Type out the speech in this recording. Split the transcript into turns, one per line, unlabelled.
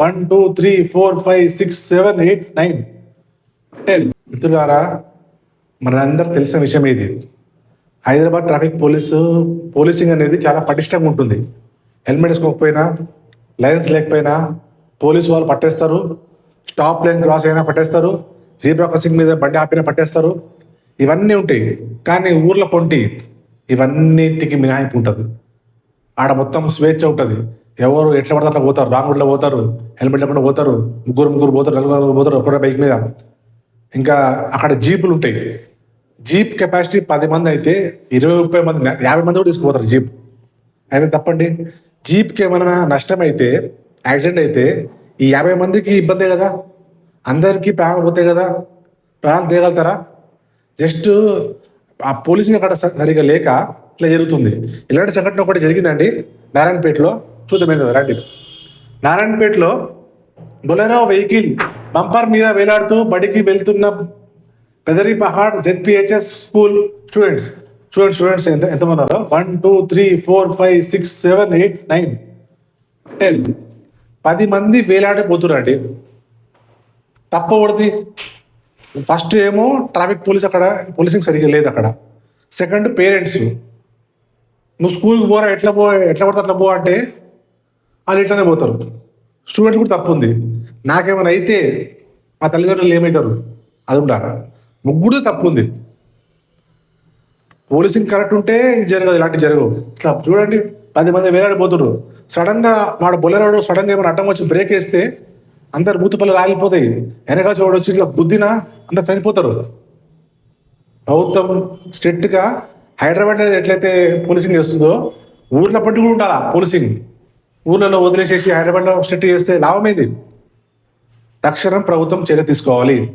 One two three four five six seven eight nine ten మిత్రులారా మనందరూ తెలిసిన విషయం ఇది. హైదరాబాద్ ట్రాఫిక్ పోలీసు పోలీసింగ్ అనేది చాలా పటిష్టంగా ఉంటుంది. హెల్మెట్ వేసుకోకపోయినా లైన్స్ లేకపోయినా పోలీసు వాళ్ళు పట్టేస్తారు. స్టాప్ లైన్ క్రాస్ అయినా పట్టేస్తారు. జీబ్రా క్రాసింగ్ మీద బండి ఆపినా పట్టేస్తారు. ఇవన్నీ ఉంటాయి. కానీ ఊర్ల పొంటి ఇవన్నిటికి మినహాయింపు ఉంటుంది. ఆడ మొత్తం స్వేచ్ఛ ఉంటుంది. ఎవరు ఎట్లా పడితే అట్లా పోతారు. రాంగ్ రోడ్లో పోతారు. హెల్మెట్ లేకుండా పోతారు. ముగ్గురు ముగ్గురు పోతారు. నలుగురు నలుగురు పోతారు. ఒకటే బైక్ మీద. ఇంకా అక్కడ జీపులు ఉంటాయి. జీప్ కెపాసిటీ పది మంది అయితే ఇరవై ముప్పై మంది యాభై మంది కూడా తీసుకుపోతారు జీప్. అయితే తప్పండి. జీప్కి ఏమైనా నష్టం అయితే యాక్సిడెంట్ అయితే ఈ యాభై మందికి ఇబ్బందే కదా? అందరికీ ప్రాణాలు పోతాయి కదా? ప్రాణాలు తీయగలుగుతారా? జస్ట్ ఆ పోలీసింగ్ అక్కడ సరిగా లేక ఇట్లా జరుగుతుంది. ఇలాంటి సంఘటన ఒకటి జరిగిందండి. నారాయణపేటలో. చూద్దాం ఏంటో రండి. నారాయణపేటలో బొలెరో వెహికల్ బంపర్ మీద వేలాడుతూ బడికి వెళ్తున్న Pedari Pahad ZPHS school students. Students students ఎంత ఎంతమంది ఉన్నారు? One two three four five six seven eight nine ten. పది మంది వేలాడిపోతున్నారండి తప్పకూడదు ఫస్ట్ ఏమో ట్రాఫిక్ పోలీస్ అక్కడ పోలీసింగ్ సరిగ్గా లేదు అక్కడ. Second parents. నువ్వు స్కూల్కి పోరా ఎట్లా పో ఎట్లా పడితే అట్లా పో అంటే వాళ్ళు ఇట్లానే పోతారు. స్టూడెంట్స్ కూడా తప్పు ఉంది నాకేమైనా అయితే మా తల్లిదండ్రులు ఏమవుతారు అది ఉండాలి ముగ్గురు తప్పు ఉంది పోలీసింగ్ కరెక్ట్ ఉంటే ఇది జరగదు ఇలాంటివి జరగవు. ఇట్లా చూడండి పది మంది వేలాడిపోతున్నారు సడన్గా వాడు బొలరాడు సడన్గా ఏమైనా అడ్డం వచ్చి బ్రేక్ వేస్తే అందరు మూతుపల్లి రాలిపోతాయి వెనకాల చూడ వచ్చి ఇట్లా బుద్ధిన అందరు చనిపోతారు. ప్రభుత్వం స్ట్రిక్ట్గా హైదరాబాద్ అనేది ఎట్లయితే పోలీసింగ్ చేస్తుందో ఊర్లో పట్టు కూడా ఉండాలా పోలీసింగ్ ఊర్లలో వదిలేసేసి హైదరాబాద్లో స్ట్రిక్ట్ చేస్తే లాభమైంది? తక్షణం ప్రభుత్వం చర్య తీసుకోవాలి.